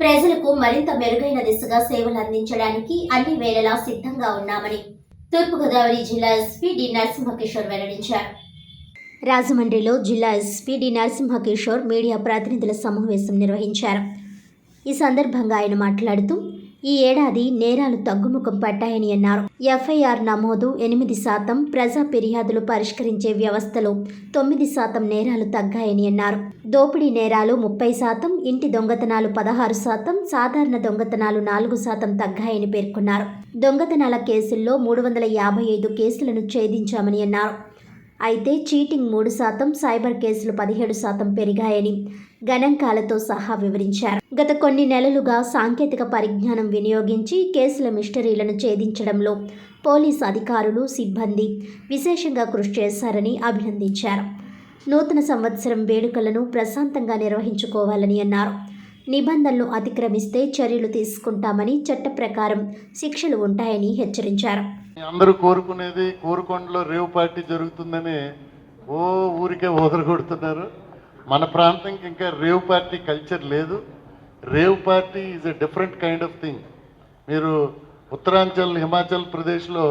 ప్రజలకు మరింత మెరుగైన దిశగా సేవలు అందించడానికి అన్ని వేళలా సిద్ధంగా ఉన్నామని తూర్పుగోదావరి జిల్లా ఎస్పీ డి నరసింహకిషోర్ వెల్లడించారు. రాజమండ్రిలో జిల్లా ఎస్పీ డి నరసింహకిషోర్ మీడియా ప్రతినిధుల సమావేశం నిర్వహించారు. ఈ సందర్భంగా ఆయన మాట్లాడుతూ ఈ ఏడాది నేరాలు తగ్గుముఖం పట్టాయని అన్నారు. ఎఫ్ఐఆర్ నమోదు ఎనిమిది శాతం ప్రజా ఫిర్యాదులు పరిష్కరించే వ్యవస్థలో తొమ్మిది శాతం నేరాలు తగ్గాయని అన్నారు. దోపిడీ నేరాలు ముప్పై శాతం ఇంటి దొంగతనాలు పదహారు శాతం సాధారణ దొంగతనాలు నాలుగు శాతం తగ్గాయని పేర్కొన్నారు. దొంగతనాల కేసుల్లో మూడు వందల యాభై ఐదు కేసులను ఛేదించామని అన్నారు. అయితే చీటింగ్ మూడు శాతం సైబర్ కేసులు పదిహేడు శాతం పెరిగాయని గణాంకాలతో సహా వివరించారు. గత కొన్ని నెలలుగా సాంకేతిక పరిజ్ఞానం వినియోగించి కేసుల మిస్టరీలను ఛేదించడంలో పోలీస్ అధికారులు సిబ్బంది విశేషంగా కృషి చేశారని అభినందించారు. నూతన సంవత్సరం వేడుకలను ప్రశాంతంగా నిర్వహించుకోవాలని అన్నారు. నిబంధనలు అతిక్రమిస్తే చర్యలు తీసుకుంటామని చట్ట ప్రకారం శిక్షలు ఉంటాయని హెచ్చరించారు. అందరూ కోరుకునేది కోరుకొండలో రేవు పార్టీ జరుగుతుందని ఓ ఊరికే వదలగొడుతున్నారు మన ప్రాంతంకి ఇంకా రేవ్ పార్టీ కల్చర్ లేదు. Rave party is a different kind of thing మీరు ఉత్తరాంచల్ హిమాచల్ ప్రదేశ్లో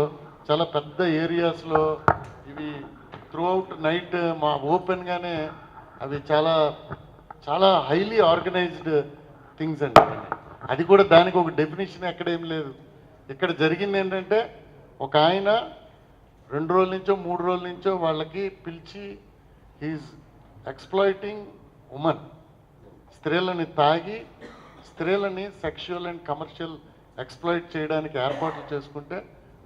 చాలా పెద్ద ఏరియాస్లో ఇవి త్రూ అవుట్ నైట్ మా ఓపెన్గానే అవి చాలా చాలా హైలీ ఆర్గనైజ్డ్ థింగ్స్ అండి. అది కూడా దానికి ఒక డెఫినేషన్ ఎక్కడ ఏం లేదు. ఇక్కడ జరిగింది ఏంటంటే ఒక ఆయన రెండు రోజుల నుంచో మూడు రోజుల నుంచో వాళ్ళకి పిలిచి హీజ్ ఎక్స్ప్లాయిటింగ్ ఉమెన్. స్త్రీలని తాగి స్త్రీలని సెక్షువల్ అండ్ కమర్షియల్ ఎక్స్ప్లాయిట్ చేయడానికి ఏర్పాట్లు చేసుకుంటే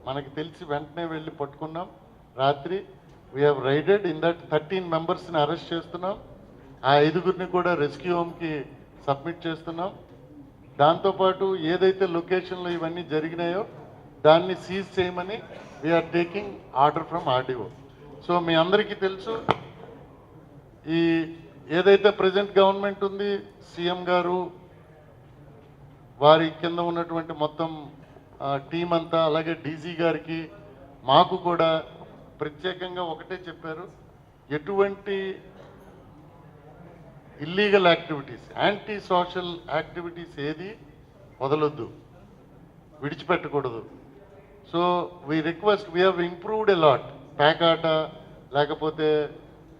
మనకి తెలిసి వెంటనే వెళ్ళి పట్టుకున్నాం. రాత్రి we have raided in that thirteen మెంబర్స్ని అరెస్ట్ చేస్తున్నాం. ఆ ఐదుగురిని కూడా రెస్క్యూ హోమ్కి సబ్మిట్ చేస్తున్నాం. దాంతోపాటు ఏదైతే లొకేషన్లో ఇవన్నీ జరిగినాయో దాన్ని సీజ్ చేయమని we are taking order from RDO so మీ అందరికీ తెలుసు ఈ ఏదైతే ప్రజెంట్ గవర్నమెంట్ ఉంది సీఎం గారు వారి కింద ఉన్నటువంటి మొత్తం టీం అంతా అలాగే డీజీ గారికి మాకు కూడా ప్రత్యేకంగా ఒకటే చెప్పారు. ఎటువంటి illegal activities anti social activities ఏది వదలొద్దు విడిచిపెట్టకూడదు. So we request we have improved a lot ప్యాకాట లేకపోతే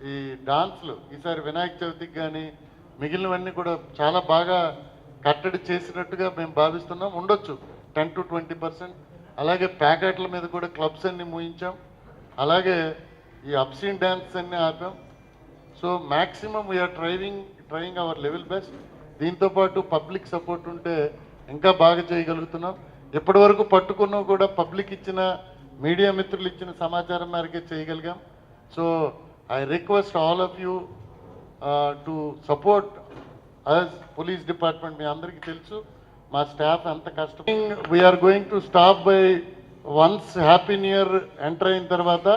ఈ డాన్స్లు ఈసారి వినాయక చవితికి కానీ మిగిలినవన్నీ కూడా చాలా బాగా కట్టడి చేసినట్టుగా మేము భావిస్తున్నాం. ఉండొచ్చు టెన్ టు ట్వంటీ పర్సెంట్. అలాగే ప్యాకెట్ల మీద కూడా క్లబ్స్ అన్ని మూయించాం. అలాగే ఈ అప్సీన్ డ్యాన్స్ అన్ని ఆపాం. So maximum we are striving trying our level best దీంతోపాటు పబ్లిక్ సపోర్ట్ ఉంటే ఇంకా బాగా చేయగలుగుతున్నాం. ఇప్పటి వరకు పట్టుకున్నా కూడా పబ్లిక్ ఇచ్చిన మీడియా మిత్రులు ఇచ్చిన సమాచారం మేరకే చేయగలిగాం. So I request all of you to support us police department మీ అందరికీ తెలుసు. మా స్టాఫ్ ఎంత కష్టం we are going to stop by once happy new enter అయిన తర్వాత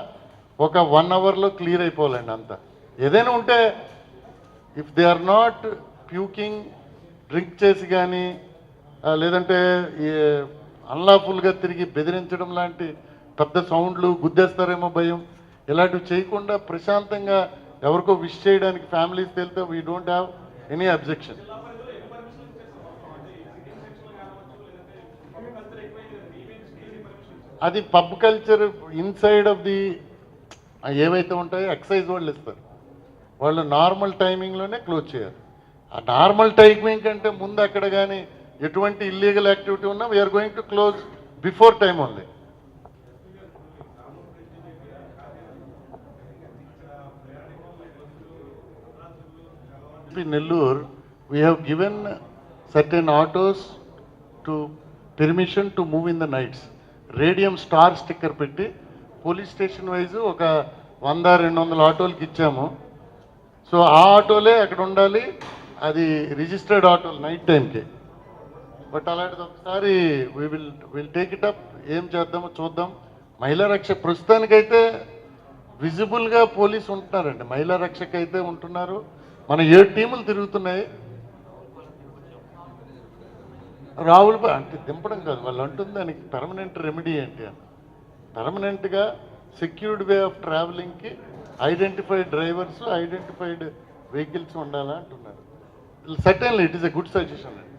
ఒక వన్ అవర్లో క్లియర్ అయిపోవాలండి అంతా. ఏదైనా ఉంటే if they are not puking drink చేసి కానీ లేదంటే అన్లాఫుల్గా తిరిగి బెదిరించడం లాంటి పెద్ద సౌండ్లు గుద్దేస్తారేమో భయం. ఇలాంటివి చేయకుండా ప్రశాంతంగా ఎవరికో విష్ చేయడానికి ఫ్యామిలీస్ వెళ్తే we don't have any objection అది pub culture inside of the ఏవైతే ఉంటాయో ఎక్సైజ్ వాళ్ళు ఇస్తారు. వాళ్ళు నార్మల్ టైమింగ్లోనే క్లోజ్ చేయాలి. ఆ నార్మల్ టైమింగ్ కంటే ముందు అక్కడ కానీ ఎటువంటి ఇల్లీగల్ యాక్టివిటీ ఉన్నా we are going to close before time only Nellore we have given certain autos to permission to move in the nights radium star sticker పెట్టి పోలీస్ స్టేషన్ వైజ్ ఒక వంద రెండు వందల ఆటోలకి ఇచ్చాము. సో ఆ ఆటోలే అక్కడ ఉండాలి. అది రిజిస్టర్డ్ ఆటోలు నైట్ టైంకి బట్ అలాంటిది ఒకసారి we will will take it up ఏం చేద్దామో చూద్దాం. మహిళా రక్ష ప్రస్తుతానికైతే విజిబుల్గా పోలీస్ ఉంటున్నారండి. మహిళా రక్షకైతే అయితే ఉంటున్నారు. మన ఏడు టీములు తిరుగుతున్నాయి. రాహుల్ అంటే దింపడం కాదు వాళ్ళు అంటుంది దానికి పర్మనెంట్ రెమెడీ ఏంటి అని. పర్మనెంట్గా సెక్యూర్డ్ వే ఆఫ్ ట్రావెలింగ్కి ఐడెంటిఫైడ్ డ్రైవర్స్ ఐడెంటిఫైడ్ వెహికల్స్ ఉండాలా అంటున్నారు certainly it is a good suggestion అండి